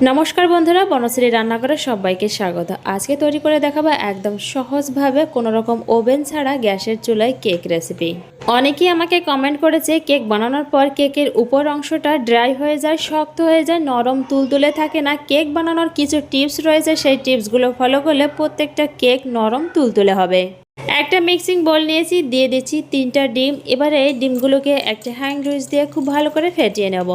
নমস্কার বন্ধুরা বনশ্রী রান্নাঘরে সবাইকে স্বাগত। আজকে তৈরি করে দেখাবো একদম সহজভাবে কোনো রকম ওভেন ছাড়া গ্যাসের চুলায় কেক রেসিপি। অনেকেই আমাকে কমেন্ট করেছে, কেক বানানোর পর কেকের উপর অংশটা ড্রাই হয়ে যায়, শক্ত হয়ে যায়, নরম তুলতুলে থাকে না। কেক বানানোর কিছু টিপস রয়েছে, সেই টিপসগুলো ফলো করলে প্রত্যেকটা কেক নরম তুলতুলে হবে। একটা মিক্সিং বোল নিয়েছি, দিয়ে দিচ্ছি তিনটা ডিম। এবারে ডিমগুলোকে একটা হ্যাং রুইস দিয়ে খুব ভালো করে ফেটিয়ে নেব।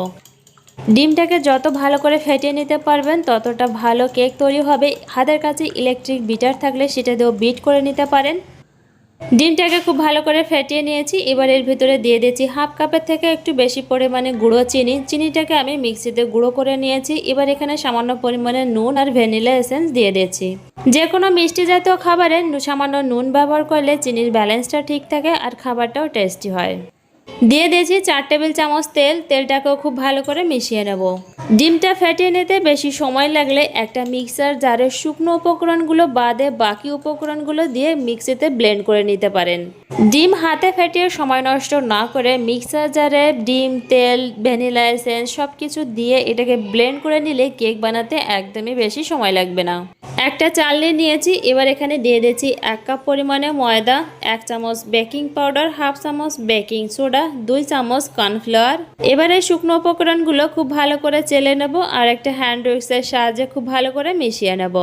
ডিমটাকে যত ভালো করে ফেটিয়ে নিতে পারবেন, ততটা ভালো কেক তৈরি হবে। হাতের কাছে ইলেকট্রিক বিটার থাকলে সেটা দিয়েও বিট করে নিতে পারেন। ডিমটাকে খুব ভালো করে ফেটিয়ে নিয়েছি। এবার এর ভিতরে দিয়ে দিয়েছি হাফ কাপের থেকে একটু বেশি পরিমাণে গুঁড়ো চিনি। চিনিটাকে আমি মিক্সিতে গুঁড়ো করে নিয়েছি। এবার এখানে সামান্য পরিমাণে নুন আর ভ্যানিলা এসেন্স দিয়ে দিয়েছি যে কোনো মিষ্টি জাতীয় খাবারে সামান্য নুন ব্যবহার করলে চিনির ব্যালেন্সটা ঠিক থাকে আর খাবারটাও টেস্টি হয়। দিয়ে দিয়েছি চার টেবিল চামচ তেল, তেলটাকেও খুব ভালো করে মিশিয়ে নেব। ডিমটা ফেটিয়ে নিতে বেশি সময় লাগলে একটা মিক্সার জারে শুকনো উপকরণগুলো বাদে বাকি উপকরণগুলো দিয়ে মিক্সিতে ব্লেন্ড করে নিতে পারেন। ডিম হাতে ফেটিয়ে সময় নষ্ট না করে মিক্সার জারে ডিম, তেল, ভ্যানিলা এসেন্স সব কিছু দিয়ে এটাকে ব্লেন্ড করে নিলে কেক বানাতে একদমই বেশি সময় লাগবে না। একটা চালনি নিয়েছি, এবার এখানে দিয়ে দিয়েছি এক কাপ পরিমাণে ময়দা, এক চামচ বেকিং পাউডার, হাফ চামচ বেকিং সোডা, দুই চামচ কর্নফ্লাওয়ার। এবারে শুকনো উপকরণগুলো খুব ভালো করে চেলে নেব আর একটা হ্যান্ড উইক্সের সাহায্যে খুব ভালো করে মিশিয়ে নেব।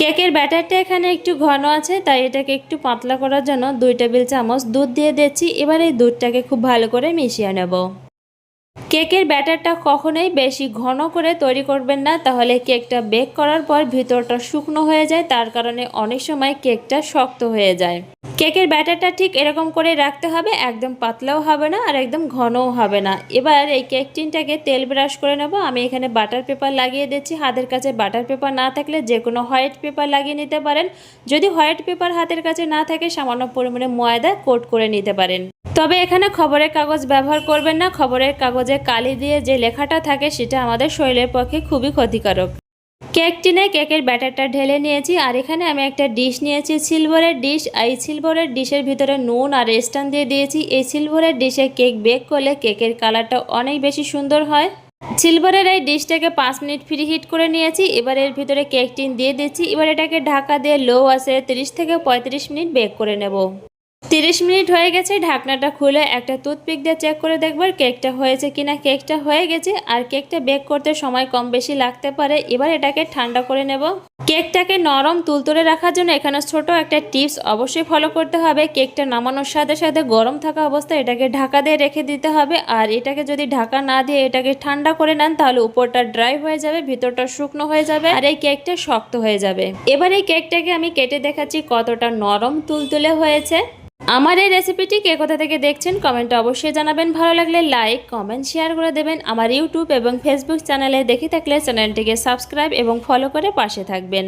কেকের ব্যাটারটা এখানে একটু ঘন আছে, তাই এটাকে একটু পাতলা করার জন্য দুই টেবিল চামচ দুধ দিয়ে দিচ্ছি এবার এই দুধটাকে খুব ভালো করে মিশিয়ে নেব। কেকের ব্যাটারটা কখনোই বেশি ঘন করে তৈরি করবেন না, তাহলে কেকটা বেক করার পর ভিতরটা শুকনো হয়ে যায়, তার কারণে অনেক সময় কেকটা শক্ত হয়ে যায়। কেকের ব্যাটারটা ঠিক এরকম করে রাখতে হবে, একদম পাতলাও হবে না আর একদম ঘনও হবে না। এবার এই কেক টিনটাকে তেল ব্রাশ করে নেব। আমি এখানে বাটার পেপার লাগিয়ে দিচ্ছি। হাতের কাছে বাটার পেপার না থাকলে যে কোনো হোয়াইট পেপার লাগিয়ে নিতে পারেন। যদি হোয়াইট পেপার হাতের কাছে না থাকে, সামান্য পরিমাণে ময়দা কোট করে নিতে পারেন। তবে এখানে খবরের কাগজ ব্যবহার করবেন না। খবরের কাগজে কালি দিয়ে যে লেখাটা থাকে, সেটা আমাদের শরীরের পক্ষে খুবই ক্ষতিকারক। কেক টিনে কেকের ব্যাটারটা ঢেলে নিয়েছি, আর এখানে আমি একটা ডিশ নিয়েছি, সিলভারের ডিশ। এই সিলভারের ডিশের ভিতরে নুন আর স্টান দিয়ে দিয়েছি। এই সিলভারের ডিশে কেক বেক করলে কেকের কালারটা অনেক বেশি সুন্দর হয়। সিলভারের এই ডিশটাকে পাঁচ মিনিট ফ্রি হিট করে নিয়েছি, এবার এর ভিতরে কেক টিন দিয়ে দিচ্ছি। এবার এটাকে ঢাকা দিয়ে লো আছে তিরিশ থেকে পঁয়ত্রিশ মিনিট বেক করে নেব। তিরিশ মিনিট হয়ে গেছে, ঢাকনাটা খুলে একটা টুথপিক দিয়ে চেক করে দেখবার কেকটা হয়েছে কিনা। কেকটা হয়ে গেছে আর কেকটা বেক করতে সময় কম বেশি লাগতে পারে, এবার এটাকে ঠান্ডা করে নেব। কেকটাকে নরম তুলতুলে রাখার জন্য এখানে ছোট একটা টিপস অবশ্যই ফলো করতে হবে। কেকটা নামানোর সাথে সাথে গরম থাকা অবস্থায় এটাকে ঢাকা দিয়ে রেখে দিতে হবে আর এটাকে যদি ঢাকা না দিয়ে এটাকে ঠান্ডা করে নেন, তাহলে উপরটা ড্রাই হয়ে যাবে, ভিতরটা শুকনো হয়ে যাবে আর এই কেকটা শক্ত হয়ে যাবে। এবার এই কেকটাকে আমি কেটে দেখাচ্ছি কতটা নরম তুলতুলে হয়েছে। আমার এই রেসিপিটি কে কোথা থেকে দেখছেন কমেন্টে অবশ্যই জানাবেন। ভালো লাগলে লাইক কমেন্ট শেয়ার করে দেবেন। আমার ইউটিউব এবং ফেসবুক চ্যানেলে দেখে থাকলে চ্যানেলটিকে সাবস্ক্রাইব এবং ফলো করে পাশে থাকবেন।